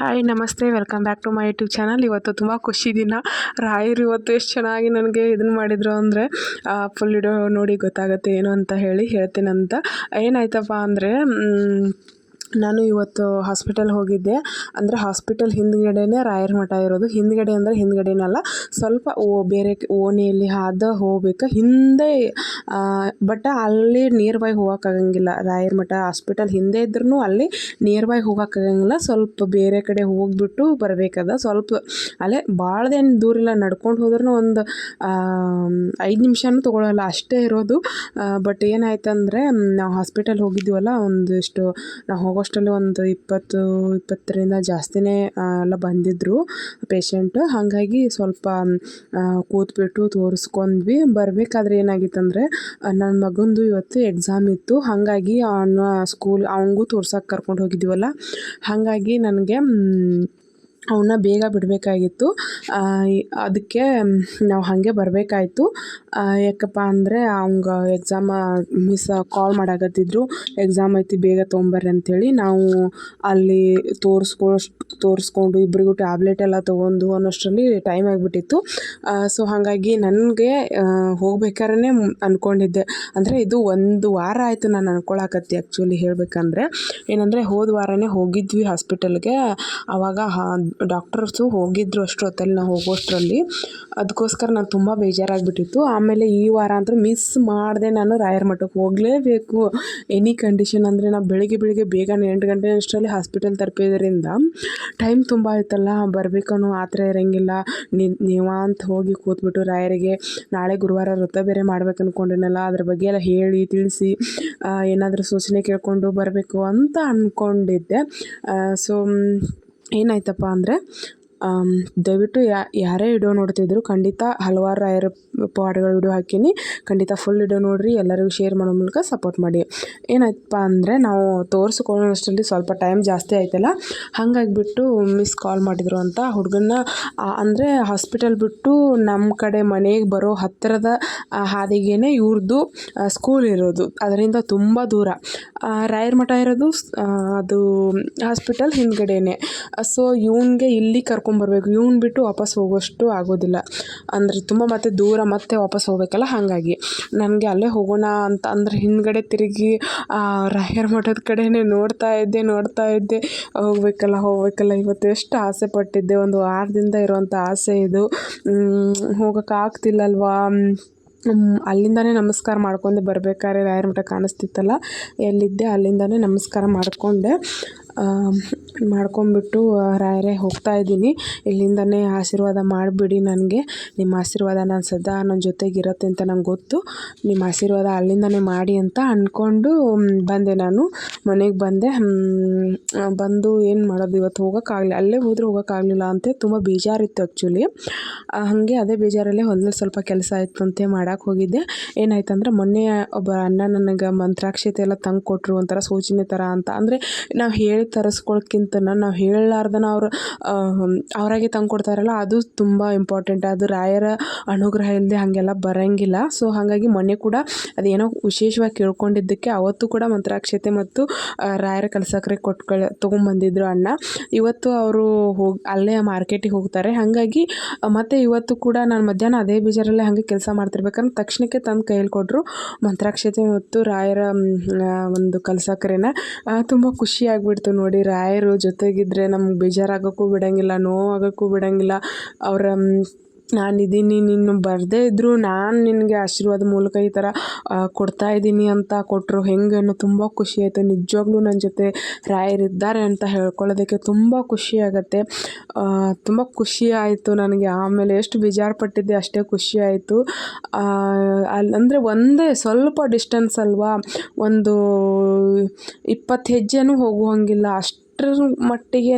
Hi namaste. Welcome back to my YouTube channel ಇವತ್ತು ತುಂಬ ಖುಷಿ ದಿನ. ರಾಯರು ಇವತ್ತು ಎಷ್ಟು ಚೆನ್ನಾಗಿ ನನಗೆ ಇದನ್ನು ಮಾಡಿದರು ಅಂದರೆ ಫುಲ್ ಇಡೋ ನೋಡಿ ಗೊತ್ತಾಗುತ್ತೆ ಏನು ಅಂತ ಹೇಳಿ ಹೇಳ್ತೀನಂತ. ಏನಾಯ್ತಪ್ಪ ಅಂದರೆ ನಾನು ಇವತ್ತು ಹಾಸ್ಪಿಟಲ್ ಹೋಗಿದ್ದೆ. ಅಂದರೆ ಹಾಸ್ಪಿಟಲ್ ಹಿಂದ್ಗಡೆನೇ ರಾಯರ ಮಠ ಇರೋದು. ಹಿಂದ್ಗಡೆ ಅಂದರೆ ಹಿಂದ್ಗಡೆನಲ್ಲ ಸ್ವಲ್ಪ ಓ, ಬೇರೆ ಓಣಿಯಲ್ಲಿ ಹಾದು ಹೋಗ್ಬೇಕು. ಹಿಂದೆ ಬಟ್ ಅಲ್ಲಿ ನಿಯರ್ ಬೈ ಹೋಗೋಕ್ಕಾಗಂಗಿಲ್ಲ. ರಾಯರ ಮಠ ಹಾಸ್ಪಿಟಲ್ ಹಿಂದೆ ಇದ್ರೂ ಅಲ್ಲಿ ನಿಯರ್ ಬೈ ಹೋಗೋಕ್ಕಾಗಂಗಿಲ್ಲ. ಸ್ವಲ್ಪ ಬೇರೆ ಕಡೆ ಹೋಗ್ಬಿಟ್ಟು ಬರಬೇಕದ. ಸ್ವಲ್ಪ ಅಲ್ಲೇ ಭಾಳದೇನು ದೂರ ಇಲ್ಲ. ನಡ್ಕೊಂಡು ಹೋದ್ರೂ ಒಂದು ಐದು ನಿಮಿಷನೂ ತೊಗೊಳಲ್ಲ. ಅಷ್ಟೇ ಇರೋದು. ಬಟ್ ಏನಾಯ್ತಂದರೆ ನಾವು ಹಾಸ್ಪಿಟಲ್ ಹೋಗಿದ್ದೀವಲ್ಲ ಒಂದಿಷ್ಟು, ನಾವು ಹೋಗೋಷ್ಟರಲ್ಲಿ ಒಂದು ಇಪ್ಪತ್ತು, ಇಪ್ಪತ್ತರಿಂದ ಜಾಸ್ತಿನೇ ಎಲ್ಲ ಬಂದಿದ್ದರು ಪೇಷಂಟ್ ಹಾಗಾಗಿ ಸ್ವಲ್ಪ ಕೂತ್ಬಿಟ್ಟು ತೋರಿಸ್ಕೊಂಡ್ವಿ. ಬರಬೇಕಾದ್ರೆ ಏನಾಗಿತ್ತಂದರೆ ನನ್ನ ಮಗಂದು ಇವತ್ತು ಎಕ್ಸಾಮ್ ಇತ್ತು. ಹಾಗಾಗಿ ಅವನ ಸ್ಕೂಲ್ ಅವನಿಗೂ ತೋರ್ಸಕ್ಕೆ ಕರ್ಕೊಂಡು ಹೋಗಿದ್ದೀವಲ್ಲ ಹಾಗಾಗಿ ನನಗೆ ಅವನ್ನ ಬೇಗ ಬಿಡಬೇಕಾಗಿತ್ತು. ಅದಕ್ಕೆ ನಾವು ಹಾಗೆ ಬರಬೇಕಾಯ್ತು. ಯಾಕಪ್ಪ ಅಂದರೆ ಅವಂಗ ಎಕ್ಸಾಮ ಮಿಸ್ ಕಾಲ್ ಮಾಡಾಕತ್ತಿದ್ರು. ಎಕ್ಸಾಮ್ ಐತಿ, ಬೇಗ ತೊಗೊಂಬರ್ರಿ ಅಂಥೇಳಿ ನಾವು ಅಲ್ಲಿ ತೋರಿಸ್ಕೊ, ತೋರಿಸ್ಕೊಂಡು ಇಬ್ಬರಿಗೂ ಟ್ಯಾಬ್ಲೆಟ್ ಎಲ್ಲ ತೊಗೊಂಡು ಅನ್ನೋಷ್ಟರಲ್ಲಿ ಟೈಮ್ ಆಗಿಬಿಟ್ಟಿತ್ತು. ಸೊ ಹಾಗಾಗಿ ನನಗೆ ಹೋಗ್ಬೇಕಾದ್ರೆ ಅಂದ್ಕೊಂಡಿದ್ದೆ ಅಂದರೆ ಇದು ಒಂದು ವಾರ ಆಯಿತು ನಾನು ಅನ್ಕೊಳಕತ್ತಿ ಆ್ಯಕ್ಚುಲಿ ಹೇಳಬೇಕಂದ್ರೆ. ಏನಂದರೆ ಹೋದ ವಾರನೇ ಹೋಗಿದ್ವಿ ಹಾಸ್ಪಿಟಲ್ಗೆ ಆವಾಗ ಡಾಕ್ಟರ್ಸು ಹೋಗಿದ್ದರು ಅಷ್ಟೊತ್ತಲ್ಲಿ ನಾವು ಹೋಗೋಷ್ಟರಲ್ಲಿ ಅದಕ್ಕೋಸ್ಕರ ನಾನು ತುಂಬ ಬೇಜಾರಾಗಿಬಿಟ್ಟಿತ್ತು. ಆಮೇಲೆ ಈ ವಾರ ಅಂತೂ ಮಿಸ್ ಮಾಡಿದೆ ನಾನು ರಾಯರ ಮಠಕ್ಕೆ ಹೋಗಲೇಬೇಕು. ಎನಿ ಕಂಡೀಷನ್ ಅಂದರೆ ನಾವು ಬೆಳಿಗ್ಗೆ ಬೆಳಿಗ್ಗೆ ಬೇಗ ಎಂಟು ಗಂಟೆ ಅಷ್ಟರಲ್ಲಿ ಹಾಸ್ಪಿಟಲ್ ತಲುಪಿದ್ರಿಂದ ಟೈಮ್ ತುಂಬ ಆಯ್ತಲ್ಲ, ಬರಬೇಕನ್ನೋ ಥರ ಇರೋಂಗಿಲ್ಲ. ನೀವು ಅಂತ ಹೋಗಿ ಕೂತ್ಬಿಟ್ಟು ರಾಯರಿಗೆ ನಾಳೆ ಗುರುವಾರ ವೃತ್ತ ಬೇರೆ ಮಾಡ್ಬೇಕು ಅಂದ್ಕೊಂಡಿನಲ್ಲ ಅದ್ರ ಬಗ್ಗೆ ಎಲ್ಲ ಹೇಳಿ ತಿಳಿಸಿ ಏನಾದರೂ ಸೂಚನೆ ಕೇಳಿಕೊಂಡು ಬರಬೇಕು ಅಂತ ಅಂದ್ಕೊಂಡಿದ್ದೆ ಸೊ ಏನಾಯ್ತಪ್ಪ ಅಂದರೆ ದಯವಿಟ್ಟು ಯಾರೇ ವಿಡಿಯೋ ನೋಡ್ತಿದ್ರು ಖಂಡಿತ ಹಲವಾರು ರಾಯರ ಪಾಡ್ಗಳು ವಿಡಿಯೋ ಹಾಕೀನಿ. ಖಂಡಿತ ಫುಲ್ ವಿಡಿಯೋ ನೋಡಿರಿ, ಎಲ್ಲರಿಗೂ ಶೇರ್ ಮಾಡೋ ಮೂಲಕ ಸಪೋರ್ಟ್ ಮಾಡಿ. ಏನಾಯ್ತಪ್ಪ ಅಂದರೆ ನಾವು ತೋರಿಸ್ಕೊಳ್ಳೋಷ್ಟರಲ್ಲಿ ಸ್ವಲ್ಪ ಟೈಮ್ ಜಾಸ್ತಿ ಆಯ್ತಲ್ಲ, ಹಾಗಾಗಿಬಿಟ್ಟು ಮಿಸ್ ಕಾಲ್ ಮಾಡಿದರು ಅಂತ ಹುಡುಗನ್ನ ಅಂದರೆ ಹಾಸ್ಪಿಟಲ್ ಬಿಟ್ಟು ನಮ್ಮ ಕಡೆ ಮನೆಗೆ ಬರೋ ಹತ್ತಿರದ ಹಾದಿಗೇನೆ ಇವ್ರದ್ದು ಸ್ಕೂಲ್ ಇರೋದು. ಅದರಿಂದ ತುಂಬ ದೂರ. ರಾಯರ ಮಠ ಇರೋದು ಅದು ಹಾಸ್ಪಿಟಲ್ ಹಿಂದ್ಗಡೆನೆ. ಸೊ ಇವನಿಗೆ ಇಲ್ಲಿ ಕರ್ಕೊಂಬರ್ಬೇಕು ಇವ್ನು ಬಿಟ್ಟು ವಾಪಸ್ ಹೋಗೋಷ್ಟು ಆಗೋದಿಲ್ಲ. ಅಂದರೆ ತುಂಬ ಮತ್ತೆ ದೂರ ಮತ್ತೆ ವಾಪಸ್ ಹೋಗಬೇಕಲ್ಲ ಹಾಗಾಗಿ. ನನಗೆ ಅಲ್ಲೇ ಹೋಗೋಣ ಅಂತ ಅಂದ್ರೆ ಹಿಂದ್ಗಡೆ ತಿರುಗಿ ರಾಯರ ಮಠದ ಕಡೆಯೇ ನೋಡ್ತಾ ಇದ್ದೆ ನೋಡ್ತಾ ಇದ್ದೆ. ಹೋಗಬೇಕಲ್ಲ ಹೋಗಬೇಕಲ್ಲ. ಇವತ್ತು ಎಷ್ಟು ಆಸೆ ಪಟ್ಟಿದ್ದೆ. ಒಂದು ವಾರದಿಂದ ಇರುವಂಥ ಆಸೆ ಇದು. ಹೋಗೋಕ್ಕಾಗ್ತಿಲ್ಲಲ್ವಾ ಅಲ್ಲಿಂದನೇ ನಮಸ್ಕಾರ ಮಾಡ್ಕೊಂಡೆ ಬರ್ಬೇಕಾದ್ರೆ ರಾಯರ ಮಠ ಕಾಣಿಸ್ತಿತ್ತಲ್ಲ. ಎಲ್ಲಿದ್ದೆ ಅಲ್ಲಿಂದನೇ ನಮಸ್ಕಾರ ಮಾಡಿಕೊಂಡೆ. ಮಾಡ್ಕೊಂಬಿಟ್ಟು ರಾಯರೇ ಹೋಗ್ತಾ ಇದ್ದೀನಿ. ಇಲ್ಲಿಂದನೇ ಆಶೀರ್ವಾದ ಮಾಡಿಬಿಡಿ ನನಗೆ. ನಿಮ್ಮ ಆಶೀರ್ವಾದ ನಾನು ಸದಾ ನನ್ನ ಜೊತೆಗಿರುತ್ತೆ ಅಂತ ನಂಗೆ ಗೊತ್ತು. ನಿಮ್ಮ ಆಶೀರ್ವಾದ ಅಲ್ಲಿಂದನೇ ಮಾಡಿ ಅಂತ ಅಂದ್ಕೊಂಡು ಬಂದೆ ನಾನು. ಮನೆಗೆ ಬಂದೆ. ಬಂದು ಏನು ಮಾಡೋದು ಇವತ್ತು? ಹೋಗೋಕ್ಕಾಗಲಿ, ಅಲ್ಲೇ ಹೋದ್ರೆ ಹೋಗೋಕ್ಕಾಗಲಿಲ್ಲ ಅಂತ. ತುಂಬ ಬೇಜಾರಿತ್ತು ಆ್ಯಕ್ಚುಲಿ ಹಾಗೆ ಅದೇ ಬೇಜಾರಲ್ಲೇ ಹೊಲದಲ್ಲಿ ಸ್ವಲ್ಪ ಕೆಲಸ ಆಯಿತು ಅಂತ ಮಾಡೋಕೆ ಹೋಗಿದ್ದೆ. ಏನಾಯ್ತಂದ್ರೆ ಮೊನ್ನೆ ಒಬ್ಬ ಅಣ್ಣ ನನಗೆ ಮಂತ್ರಾಕ್ಷತೆ ಎಲ್ಲ ತಂಗ್ ಕೊಟ್ಟರು ಒಂಥರ ಸೂಚನೆ ಥರ ಅಂತ. ಅಂದರೆ ನಾವು ಹೇಳಿ ತರಿಸ್ಕೊಳ್ಳೋಕ್ಕಿಂತ ನಾವು ಹೇಳಲಾರ್ದನ ಅವರು ಅವರಾಗೆ ತಂದು ಕೊಡ್ತಾರಲ್ಲ, ಅದು ತುಂಬ ಇಂಪಾರ್ಟೆಂಟ್ ಅದು ರಾಯರ ಅನುಗ್ರಹ ಇಲ್ಲದೆ ಹಾಗೆಲ್ಲ ಬರೋಂಗಿಲ್ಲ. ಸೊ ಹಾಗಾಗಿ ಮೊನ್ನೆ ಕೂಡ ಅದೇನೋ ವಿಶೇಷವಾಗಿ ಕೇಳ್ಕೊಂಡಿದ್ದಕ್ಕೆ ಅವತ್ತು ಕೂಡ ಮಂತ್ರಾಕ್ಷತೆ ಮತ್ತು ರಾಯರ ಕಲಸಕ್ರೆ ಕೊಟ್ಕೊಳ, ತೊಗೊಂಬಂದಿದ್ರು ಅಣ್ಣ. ಇವತ್ತು ಅವರು ಹೋಗಿ, ಅಲ್ಲೇ ಮಾರ್ಕೆಟಿಗೆ ಹೋಗ್ತಾರೆ. ಹಾಗಾಗಿ ಮತ್ತು ಇವತ್ತು ಕೂಡ ನಾನು ಮಧ್ಯಾಹ್ನ ಅದೇ ಬೀಜರಲ್ಲೇ ಹಾಗೆ ಕೆಲಸ ಮಾಡ್ತಿರ್ಬೇಕಂದ್ರೆ ತಕ್ಷಣಕ್ಕೆ ತಂದು ಕೈಯಲ್ಲಿ ಕೊಟ್ಟರು ಮಂತ್ರಾಕ್ಷತೆ ಮತ್ತು ರಾಯರ ಒಂದು ಕಲಸಕ್ರೆನ ತುಂಬ ಖುಷಿ ನೋಡಿ ರಾಯರು ಜೊತೆಗಿದ್ದರೆ ನಮ್ಗೆ ಬೇಜಾರಾಗೋಕ್ಕೂ ಬಿಡೋಂಗಿಲ್ಲ, ನೋವಾಗೋಕ್ಕೂ ಬಿಡೋಂಗಿಲ್ಲ. ಅವರ ನಾನಿದ್ದೀನಿ ನೀನು ಬರದೇ ಇದ್ದರೂ ನಾನು ನಿನಗೆ ಆಶೀರ್ವಾದ ಮೂಲಕ ಈ ಥರ ಕೊಡ್ತಾ ಇದ್ದೀನಿ ಅಂತ ಕೊಟ್ಟರು ಹೆಂಗೆ ಅನ್ನೋ ತುಂಬ ಖುಷಿ ಆಯಿತು. ನಿಜವಾಗ್ಲೂ ನನ್ನ ಜೊತೆ ರಾಯರಿದ್ದಾರೆ ಅಂತ ಹೇಳ್ಕೊಳ್ಳೋದಕ್ಕೆ ತುಂಬ ಖುಷಿ ತುಂಬ ಖುಷಿ ಆಯಿತು ನನಗೆ. ಆಮೇಲೆ ಎಷ್ಟು ಬೇಜಾರು ಪಟ್ಟಿದ್ದೆ ಅಷ್ಟೇ ಖುಷಿ ಆಯಿತು. ಅಲ್ಲಿ ಅಂದರೆ ಒಂದೇ ಸ್ವಲ್ಪ ಡಿಸ್ಟೆನ್ಸ್ ಅಲ್ವಾ? ಒಂದು ಇಪ್ಪತ್ತು ಹೆಜ್ಜೆನೂ ಹೋಗುವಂಗಿಲ್ಲ. ಅಷ್ಟು ಅಷ್ಟರ ಮಟ್ಟಿಗೆ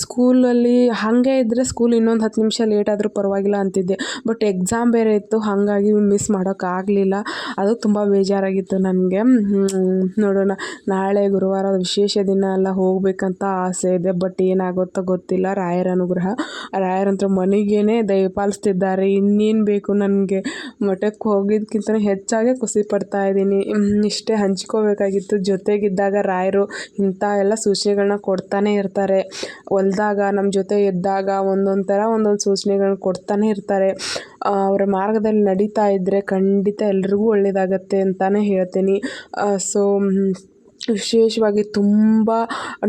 ಸ್ಕೂಲಲ್ಲಿ ಹಾಗೆ ಇದ್ದರೆ ಸ್ಕೂಲ್ ಇನ್ನೊಂದು ಹತ್ತು ನಿಮಿಷ ಲೇಟ್ ಆದರೂ ಪರವಾಗಿಲ್ಲ ಅಂತಿದ್ದೆ. ಬಟ್ ಎಕ್ಸಾಮ್ ಬೇರೆ ಇತ್ತು, ಹಾಗಾಗಿ ಮಿಸ್ ಮಾಡೋಕ್ಕಾಗಲಿಲ್ಲ ಅದು ತುಂಬ ಬೇಜಾರಾಗಿತ್ತು ನನಗೆ. ನೋಡೋಣ, ನಾಳೆ ಗುರುವಾರ ವಿಶೇಷ ದಿನ ಎಲ್ಲ ಹೋಗಬೇಕಂತ ಆಸೆ ಇದೆ. ಬಟ್ ಏನಾಗುತ್ತೋ ಗೊತ್ತಿಲ್ಲ. ರಾಯರ ಅನುಗ್ರಹ ರಾಯರಂತೂ ಮನೆಗೇನೆ ದಯಪಾಲಿಸ್ತಿದ್ದಾರೆ ಇನ್ನೇನು ಬೇಕು ನನಗೆ? ಮಠಕ್ಕೆ ಹೋಗಿದ್ದಕ್ಕಿಂತ ಹೆಚ್ಚಾಗಿ ಖುಷಿ ಪಡ್ತಾ ಇದ್ದೀನಿ. ಇಷ್ಟೇ ಹಂಚ್ಕೋಬೇಕಾಗಿತ್ತು. ಜೊತೆಗಿದ್ದಾಗ ರಾಯರು ಇಂಥ ಎಲ್ಲ ಸೂಚನೆಗಳು ಸೂಚನೆಗಳನ್ನ ಕೊಡ್ತಾನೆ ಇರ್ತಾರೆ. ಹೊಲ್ದಾಗ ನಮ್ಮ ಜೊತೆ ಇದ್ದಾಗ ಒಂದೊಂದು ಥರ ಒಂದೊಂದು ಸೂಚನೆಗಳನ್ನ ಕೊಡ್ತಾನೆ ಇರ್ತಾರೆ. ಅವರ ಮಾರ್ಗದಲ್ಲಿ ನಡೀತಾ ಇದ್ದರೆ ಖಂಡಿತ ಎಲ್ರಿಗೂ ಒಳ್ಳೆಯದಾಗತ್ತೆ ಅಂತಲೇ ಹೇಳ್ತೀನಿ. ಸೊ ವಿಶೇಷವಾಗಿ ತುಂಬ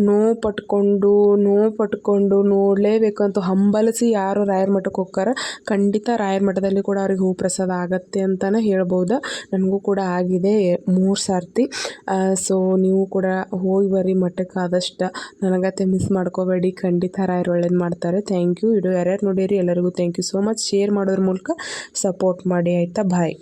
ನೋವು ಪಟ್ಕೊಂಡು ನೋವು ಪಟ್ಕೊಂಡು ನೋಡಲೇಬೇಕು ಅಂತ ಹಂಬಲಿಸಿ ಯಾರು ರಾಯರ ಮಠಕ್ಕೆ ಹೋಗ್ತಾರ. ಖಂಡಿತ ರಾಯರ ಮಠದಲ್ಲಿ ಕೂಡ ಅವ್ರಿಗೆ ಹೂ ಪ್ರಸಾದ ಆಗತ್ತೆ ಅಂತಲೇ ಹೇಳ್ಬೋದು. ನನಗೂ ಕೂಡ ಆಗಿದೆ ಮೂರು ಸರ್ತಿ. ಸೊ ನೀವು ಕೂಡ ಹೋಗಿ ಬರ್ರಿ ಮಠಕ್ಕೆ ಆದಷ್ಟು. ನನಗತ್ತೆ ಮಿಸ್ ಮಾಡ್ಕೋಬೇಡಿ. ಖಂಡಿತ ರಾಯರು ಒಳ್ಳೇದು ಮಾಡ್ತಾರೆ. ಥ್ಯಾಂಕ್ ಯು ವಿಡಿಯೋ ಯಾರ್ಯಾರು ನೋಡಿರಿ, ಎಲ್ಲರಿಗೂ thank you so much share ಮಾಡೋದ್ರ ಮೂಲಕ ಸಪೋರ್ಟ್ ಮಾಡಿ. ಆಯಿತಾ? ಬಾಯ್